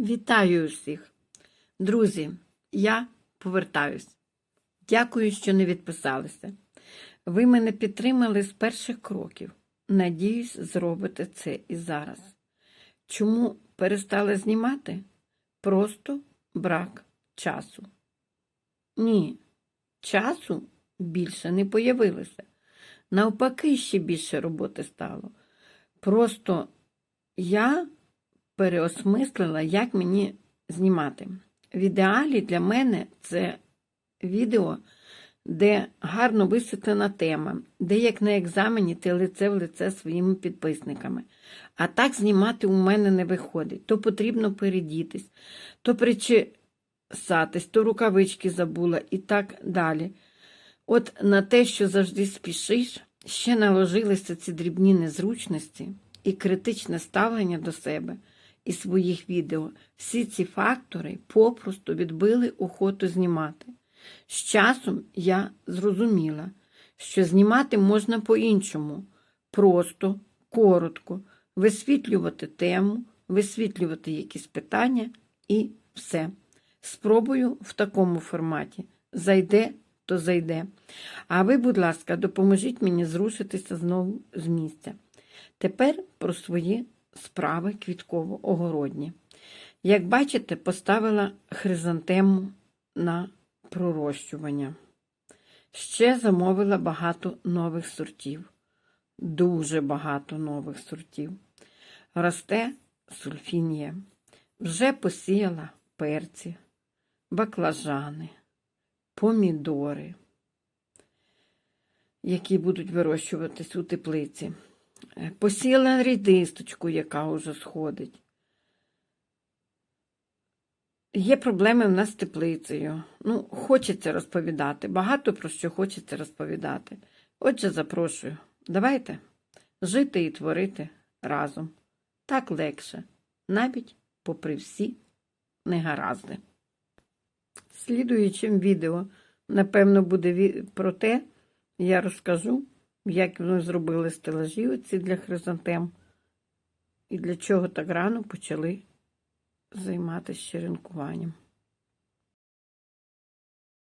Вітаю усіх. Друзі, я повертаюсь. Дякую, що не відписалися. Ви мене підтримали з перших кроків. Надіюсь, зробите це і зараз. Чому перестала знімати? Просто брак часу. Ні, часу більше не появилося. Навпаки, ще більше роботи стало. Просто я переосмислила, як мені знімати. В ідеалі для мене це відео, де гарно висвітлена тема, де як на екзамені ти лице в лице своїми підписниками. А так знімати у мене не виходить. То потрібно передітись, то причесатись, то рукавички забула і так далі. От на те, що завжди спішиш, ще наложилися ці дрібні незручності і критичне ставлення до себе і своїх відео. Всі ці фактори попросту відбили охоту знімати. З часом я зрозуміла, що знімати можна по-іншому, просто, коротко, висвітлювати тему, висвітлювати якісь питання і все. Спробую в такому форматі. Зайде, то зайде. А ви, будь ласка, допоможіть мені зрушитися знову з місця. Тепер про свої справи квітково-огородні. Як бачите, поставила хризантему на пророщування. Ще замовила багато нових сортів. Дуже багато нових сортів. Росте сульфінія. Вже посіяла перці, баклажани, помідори, які будуть вирощуватись у теплиці. Посіяла рідисточку, яка вже сходить. Є проблеми в нас з теплицею. Ну, хочеться розповідати. Багато про що хочеться розповідати. Отже, запрошую. Давайте жити і творити разом. Так легше, навіть попри всі негаразди. Слідуючим відео, напевно, буде про те, я розкажу, як вони зробили стелажі оці для хризантем і для чого так рано почали займатися черенкуванням.